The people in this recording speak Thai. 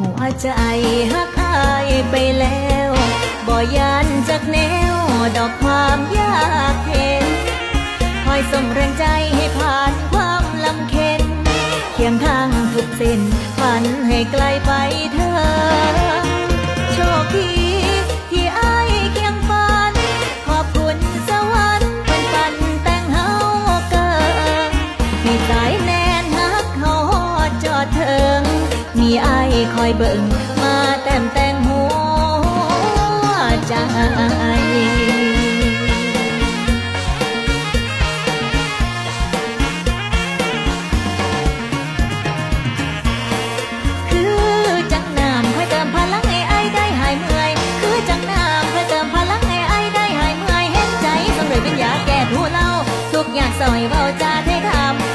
หัวใจหักอายไปแล้วบ่ยันจากแนวดอกความยากเข็นคอยส่งแรงใจให้ผ่านความลำเค็นเคียงทางทุกเส้นฝันให้ไกลไป มีไอายคอยเบิ่งมาแต้มแต่งหัวใจคือจังน้ำคอยเติมพลังให้ไอายได้หายเมื่อยคือจังน้ำคอยเติมพลังให้ไอายได้หายเมื่อยเห็นใจสำเร็จเป็นยาแก้ทุเลาทุกอ